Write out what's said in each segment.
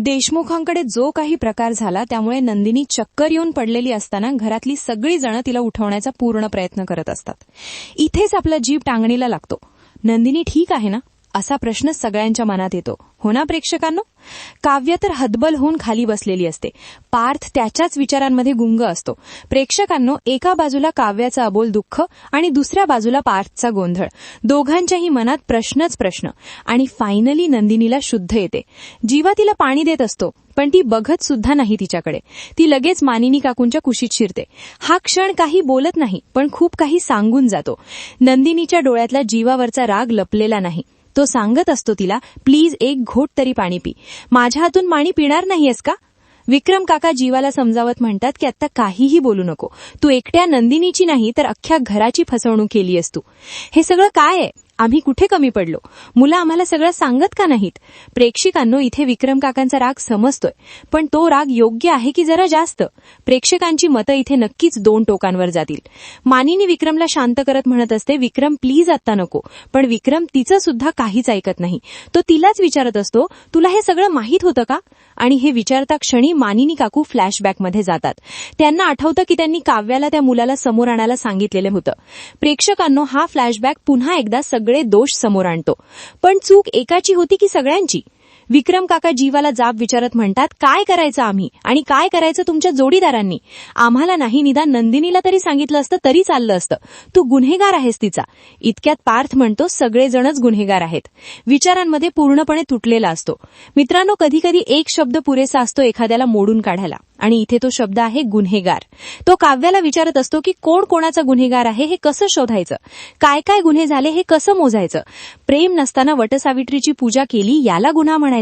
देशमुखांकडे जो काही प्रकार झाला त्यामुळे नंदिनी चक्कर येऊन पडलेली असताना घरातली सगळी जण तिला उठवण्याचा पूर्ण प्रयत्न करत असतात. इथेच आपला जीव टांगणीला लागतो. नंदिनी ठीक आहे ना? असा प्रश्न सगळ्यांच्या मनात येतो. हो ना प्रेक्षकांनो? काव्य तर हतबल होऊन खाली बसलेली असते. पार्थ त्याच्याच विचारांमध्ये गुंग असतो. प्रेक्षकांनो एका बाजूला काव्याचा अबोल दुःख आणि दुसऱ्या बाजूला पार्थचा गोंधळ. दोघांच्याही मनात प्रश्नच प्रश्न. आणि फायनली नंदिनीला शुद्ध येते. जीवा तिला पाणी देत असतो पण ती बघत सुद्धा नाही तिच्याकडे. ती लगेच मानिनी काकूंच्या कुशीत शिरते. हा क्षण काही बोलत नाही पण खूप काही सांगून जातो. नंदिनीच्या डोळ्यातला जीवावरचा राग लपलेला नाही. तो सांगत असतो तिला प्लीज एक घोट तरी पाणी पी. माझ्या हातून पाणी पिणार नाहीयेस का? विक्रम काका जीवाला समजावत म्हणतात की आता काहीही बोलू नको. तू एकट्या नंदिनीची नाही तर अख्ख्या घराची फसवणूक केली आहेस तू. हे सगळं काय आहे? आम्ही कुठे कमी पडलो? मुलं आम्हाला सगळं सांगत का नाहीत? प्रेक्षकांनो इथे विक्रम काकांचा राग समजतोय. पण तो राग योग्य आहे की जरा जास्त? प्रेक्षकांची मतं इथे नक्कीच दोन टोकांवर जातील. मानिनी विक्रमला शांत करत म्हणत असते विक्रम प्लीज आत्ता नको. पण विक्रम तिचं सुद्धा काहीच ऐकत नाही. तो तिलाच विचारत असतो तुला हे सगळं माहीत होतं का? आणि हे विचारता क्षणी मानिनी काकू फ्लॅशबॅकमध्ये जातात. त्यांना आठवतं की त्यांनी काव्याला त्या मुलाला समोर आणायला सांगितलेलं होतं. प्रेक्षकांनो हा फ्लॅशबॅक पुन्हा एकदा सगळे दोष समोर आणतो. पण चूक एकाची होती की सगळ्यांची? विक्रम काका जीवाला जाब विचारत म्हणतात काय करायचं आम्ही? आणि काय करायचं तुमच्या जोडीदारांनी? आम्हाला नाही निदान नंदिनीला तरी सांगितलं असतं तरी चाललं असतं. तू गुन्हेगार आहेस तिचा. इतक्यात पार्थ म्हणतो सगळेजणच गुन्हेगार आहेत. विचारांमध्ये पूर्णपणे तुटलेला असतो. मित्रांनो कधी कधी एक शब्द पुरेसा असतो एखाद्याला मोडून काढायला. आणि इथे तो शब्द आहे गुन्हेगार. तो काव्याला विचारत असतो की कोण कोणाचा गुन्हेगार आहे? हे कसं शोधायचं? काय काय गुन्हे झाले? हे कसं मोजायचं? प्रेम नसताना वटसावित्रीची पूजा केली याला गुन्हा म्हणायचं.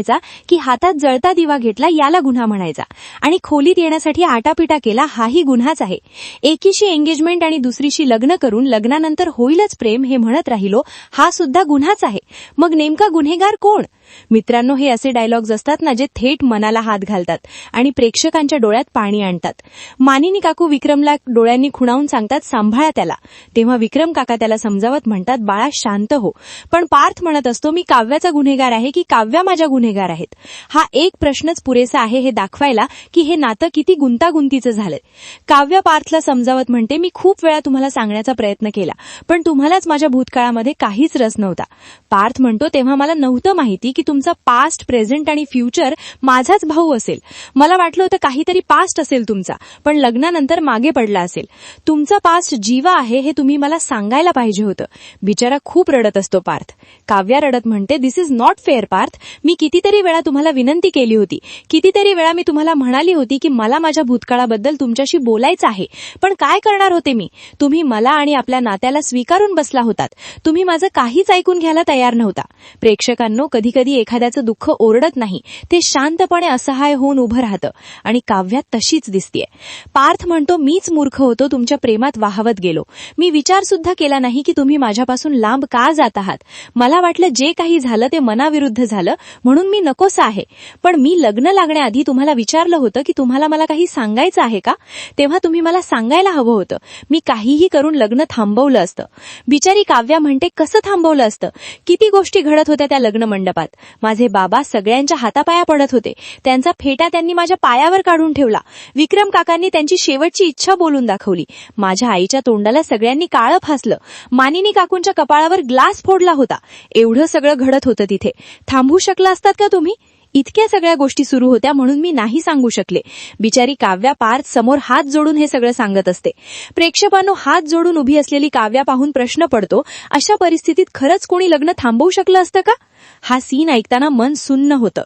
की हातात जळता दिवा घेतला याला गुन्हा म्हणायचा. आणि खोलीत येण्यासाठी आटापिटा केला हाही गुन्हाच आहे. एकीशी एंगेजमेंट आणि दुसरीशी लग्न करून लग्नानंतर होईलच प्रेम हे म्हणत राहिलो हा सुद्धा गुन्हाच आहे. मग नेमका गुन्हेगार कोण? मित्रांनो हे असे डायलॉग्स असतात ना जे थेट मनाला हात घालतात आणि प्रेक्षकांच्या डोळ्यात पाणी आणतात. मानिनी काकू विक्रमला डोळ्यांनी खुणावून सांगतात सांभाळा त्याला. तेव्हा विक्रम काका त्याला समजावत म्हणतात बाळा शांत हो. पण पार्थ म्हणत असतो मी काव्याचा गुन्हेगार आहे की काव्या माझ्या गुन्हेगार आहेत? हा एक प्रश्नच पुरेसा आहे हे दाखवायला की हे नातं किती गुंतागुंतीचं झालंय. काव्य पार्थला समजावत म्हणते मी खूप वेळा तुम्हाला सांगण्याचा प्रयत्न केला पण तुम्हालाच माझ्या भूतकाळामध्ये काहीच रस नव्हता. पार्थ म्हणतो तेव्हा मला नव्हतं माहिती की तुमचा पास्ट प्रेझेंट आणि फ्युचर माझाच भाऊ असेल. मला वाटलं होतं काहीतरी पास्ट असेल तुमचा पण लग्नानंतर मागे पडला असेल. तुमचा पास्ट जीवा आहे हे तुम्ही मला सांगायला पाहिजे होतं. बिचारा खूप रडत असतो पार्थ. काव्या रडत म्हणते this is not fair Parth. मी कितीतरी वेळा तुम्हाला विनंती केली होती. कितीतरी वेळा मी तुम्हाला म्हणाली होती की मला माझ्या भूतकाळाबद्दल तुमच्याशी बोलायचं आहे. पण काय करणार होते मी? तुम्ही मला आणि आपल्या नात्याला स्वीकारून बसला होतात. तुम्ही माझं काहीच ऐकून घ्यायला तयार नव्हता. प्रेक्षकांनो कधी कधी एखाद्याचं दुःख ओरडत नाही ते शांतपणे असहाय होऊन उभं राहतं. आणि काव्यात तशीच दिसतीये. पार्थ म्हणतो मीच मूर्ख होतो तुमच्या प्रेमात वाहवत गेलो. मी विचार सुद्धा केला नाही की तुम्ही माझ्यापासून लांब का जात आहात. मला वाटलं जे काही झालं ते मनाविरुद्ध झालं म्हणून मी नकोसा आहे. पण मी लग्न लागण्याआधी तुम्हाला विचारलं होतं की तुम्हाला मला काही सांगायचं आहे का? तेव्हा तुम्ही मला सांगायला हवं होतं. मी काहीही करून लग्न थांबवलं असतं. बिचारी काव्या म्हणते कसं थांबवलं असतं? किती गोष्टी घडत होत्या त्या लग्न मंडपात? माझे बाबा सगळ्यांच्या हातापाया पडत होते. त्यांचा फेटा त्यांनी माझ्या पायावर काढून ठेवला. विक्रम काकांनी त्यांची शेवटची इच्छा बोलून दाखवली. माझ्या आईच्या तोंडाला सगळ्यांनी काळं फासलं. मानिनी काकूंच्या कपाळावर ग्लास फोडला होता. एवढं सगळं घडत होतं तिथे. थांबू शकला असतात का तुम्ही? इतक्या सगळ्या गोष्टी सुरू होत्या म्हणून मी नाही सांगू शकले. बिचारी काव्या पार्थ समोर हात जोडून हे सगळं सांगत असते. प्रेक्षकांनो हात जोडून उभी असलेली काव्या पाहून प्रश्न पडतो अशा परिस्थितीत खरंच कोणी लग्न थांबवू शकलं असतं का? हा सीन ऐकताना मन सुन्न होतं.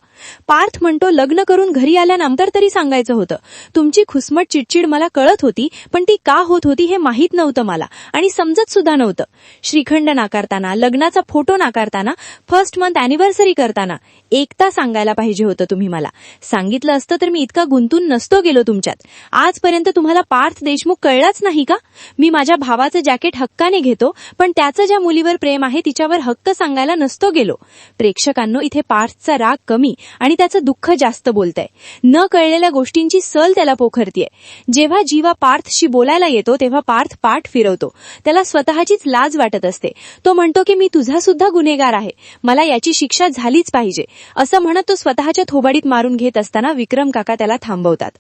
पार्थ म्हणतो लग्न करून घरी आल्यानंतर तरी सांगायचं होतं. तुमची खुसमट चिडचिड मला कळत होती पण ती का होत होती हे माहीत नव्हतं मला आणि समजत सुद्धा नव्हतं. श्रीखंड नाकारताना लग्नाचा फोटो नाकारताना फर्स्ट मंथ अॅनिव्हर्सरी करताना एकता सांगायला पाहिजे होतं तुम्ही मला. सांगितलं असतं तर मी इतका गुंतून नसतो गेलो तुमच्यात. आजपर्यंत तुम्हाला पार्थ देशमुख कळलाच नाही का? मी माझ्या भावाचं जॅकेट हक्काने घेतो पण त्याचं ज्या मुलीवर प्रेम आहे तिच्यावर हक्क सांगायला नसतो गेलो. प्रेक्षकांनो इथे पार्थचा राग कमी आणि त्याचं दुःख जास्त बोलतंय. न कळलेल्या गोष्टींची सल त्याला पोखरतीये. जेव्हा जीवा पार्थशी बोलायला येतो तेव्हा पार्थ पाठ फिरवतो. त्याला स्वतःचीच लाज वाटत असते. तो म्हणतो की मी तुझा सुद्धा गुन्हेगार आहे. मला याची शिक्षा झालीच पाहिजे. असं म्हणत तो स्वतःच्या थोबाडीत मारून घेत असताना विक्रम काका त्याला थांबवतात.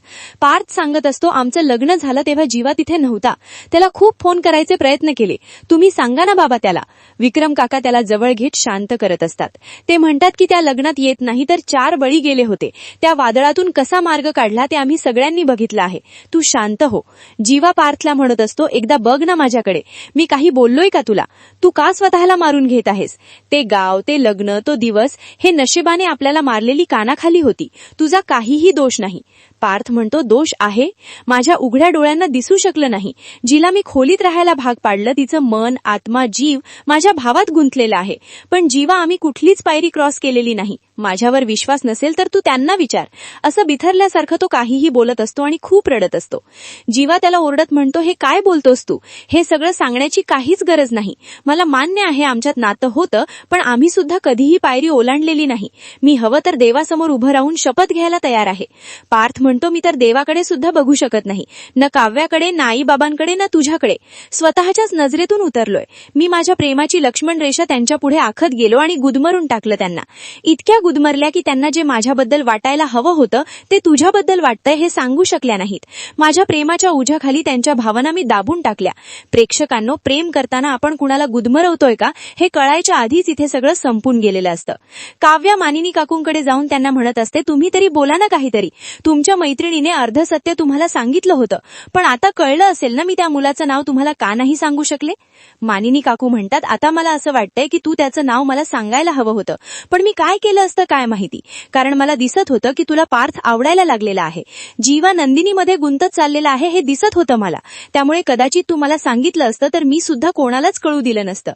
पार्थ सांगत असतो आमचं लग्न झालं तेव्हा जीवा तिथे नव्हता. त्याला खूप फोन करायचे प्रयत्न केले. तुम्ही सांगा ना बाबा त्याला. विक्रम काका त्याला जवळ घेत शांत करत असतात. ते म्हणतात की त्या लग्नात येत नाही तर चार बळी गेले होते. त्या वादळातून कसा मार्ग काढला ते आम्ही सगळ्यांनी बघितलं आहे. तू शांत हो. जीवा पार्थला म्हणत असतो एकदा बघ ना माझ्याकडे. मी काही बोललोय का तुला? तू का स्वतःला मारून घेत आहेस? ते गाव ते लग्न तो दिवस हे नशिबाने आपल्याला मारले मारलेली कानाखाली होती. तुझा काहीही दोष नाही. पार्थ म्हणतो दोष आहे. माझ्या उघड्या डोळ्यांना दिसू शकलं नाही. जिला मी खोलीत राहायला भाग पाडलं तिचं मन आत्मा जीव माझ्या भावात गुंतलेला आहे. पण जीवा आम्ही कुठलीच पायरी क्रॉस केलेली नाही. माझ्यावर विश्वास नसेल तर तू त्यांना विचार. असं बिथरल्यासारखं तो काहीही बोलत असतो आणि खूप रडत असतो. जीवा त्याला ओरडत म्हणतो हे काय बोलतोस तू? हे सगळं सांगण्याची काहीच गरज नाही. मला मान्य आहे आमच्यात नातं होतं पण आम्ही सुद्धा कधीही पायरी ओलांडलेली नाही. मी हवं तर देवासमोर उभं राहून शपथ घ्यायला तयार आहे. पार्थ म्हणतो मी तर देवाकडे सुद्धा बघू शकत नाही. न काव्याकडे ना बाबांकडे ना तुझ्याकडे. स्वतःच्याच नजरेतून उतरलोय. मी माझ्या प्रेमाची लक्ष्मण रेषा त्यांच्या पुढे आखत गेलो आणि गुदमरून टाकलं त्यांना. इतक्या गुदमरल्या की त्यांना जे माझ्याबद्दल वाटायला हवं होतं ते तुझ्याबद्दल वाटतंय हे सांगू शकल्या नाहीत. माझ्या प्रेमाच्या उजाखाली त्यांच्या भावना मी दाबून टाकल्या. प्रेक्षकांनो प्रेम करताना आपण कुणाला गुदमरवतोय का हे कळायच्या आधीच इथे सगळं संपून गेलेलं असतं. काव्या मानिनी काकूंकडे जाऊन त्यांना म्हणत असते तुम्ही तरी बोला ना काहीतरी. तुमच्या मैत्रिणीने अर्ध सत्य तुम्हाला सांगितलं होतं. पण आता कळलं असेल ना मी त्या मुलाचं नाव तुम्हाला का नाही सांगू शकले? मानिनी काकू म्हणतात आता मला असं वाटतंय की तू त्याचं नाव मला सांगायला हवं होतं. पण मी काय केलं असतं काय माहिती? कारण मला दिसत होतं की तुला पार्थ आवडायला लागलेला आहे. जीवा नंदिनीमध्ये गुंतत चाललेला आहे हे दिसत होतं मला. त्यामुळे कदाचित तू मला सांगितलं असतं तर मी सुद्धा कोणालाच कळू दिलं नसतं.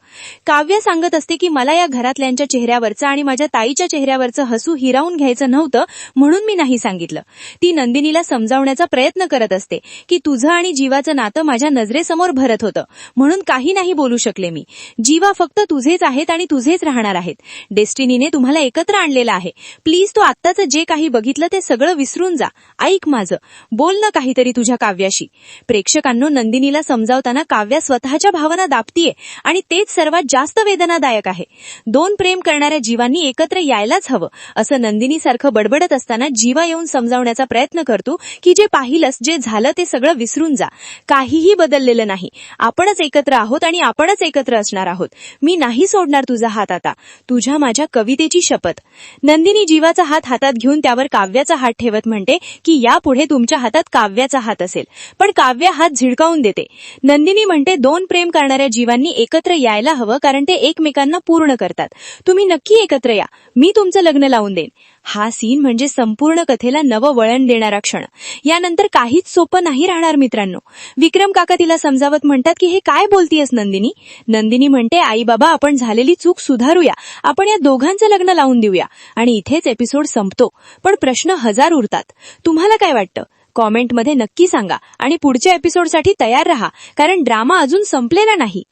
काव्य सांगत असते की मला या घरातल्यांच्या चेहऱ्यावरचं आणि माझ्या ताईच्या चेहऱ्यावरचं हसू हिरावून घ्यायचं नव्हतं म्हणून मी नाही सांगितलं. ती नंदिनीला समजावण्याचा प्रयत्न करत असते की तुझं आणि जीवाचं नातं माझ्या नजरेसमोर भरत होतं. म्हणून काही नाही बोलू शकले मी. जीवा फक्त तुझेच आहेत आणि तुझेच राहणार आहेत. डेस्टिनीने तुम्हाला एकत्र आणलेलं आहे. प्लीज तू आत्ताचं जे काही बघितलं ते सगळं विसरून जा. ऐक माझं. बोल ना काहीतरी तुझ्या काव्याशी. प्रेक्षकांनो नंदिनीला समजावताना काव्या स्वतःच्या भावना दाबतीये आणि तेच सर्वात जास्त वेदनादायक आहे. दोन प्रेम करणाऱ्या जीवांनी एकत्र यायलाच हवं असं नंदिनीसारखं बडबडत असताना जीवा येऊन समजावण्याचा प्रयत्न प्रयत्न करतो की जे पाहिलंस जे झालं ते सगळं विसरून जा. काहीही बदललेलं नाही. आपणच एकत्र आहोत आणि आपणच एकत्र असणार आहोत. मी नाही सोडणार तुझा हात आता. तुझ्या माझ्या कवितेची शपथ. नंदिनी जीवाचा हात हातात घेऊन त्यावर काव्याचा हात ठेवत म्हणते की यापुढे तुमच्या हातात काव्याचा हात असेल. पण काव्य हात झिडकावून देते. नंदिनी म्हणते दोन प्रेम करणाऱ्या जीवांनी एकत्र यायला हवं कारण ते एकमेकांना पूर्ण करतात. तुम्ही नक्की एकत्र या. मी तुमचं लग्न लावून देईन. हा सीन म्हणजे संपूर्ण कथेला नवं वळण देणारा क्षण. यानंतर काहीच सोपं नाही राहणार मित्रांनो. विक्रम काका तिला समजावत म्हणतात की हे काय बोलतीयस नंदिनी? नंदिनी म्हणते आई बाबा आपण झालेली चूक सुधारूया. आपण या दोघांचं लग्न लावून देऊया. आणि इथेच एपिसोड संपतो. पण प्रश्न हजार उरतात. तुम्हाला काय वाटतं? कॉमेंटमध्ये नक्की सांगा. आणि पुढच्या एपिसोडसाठी तयार रहा. कारण ड्रामा अजून संपलेला नाही.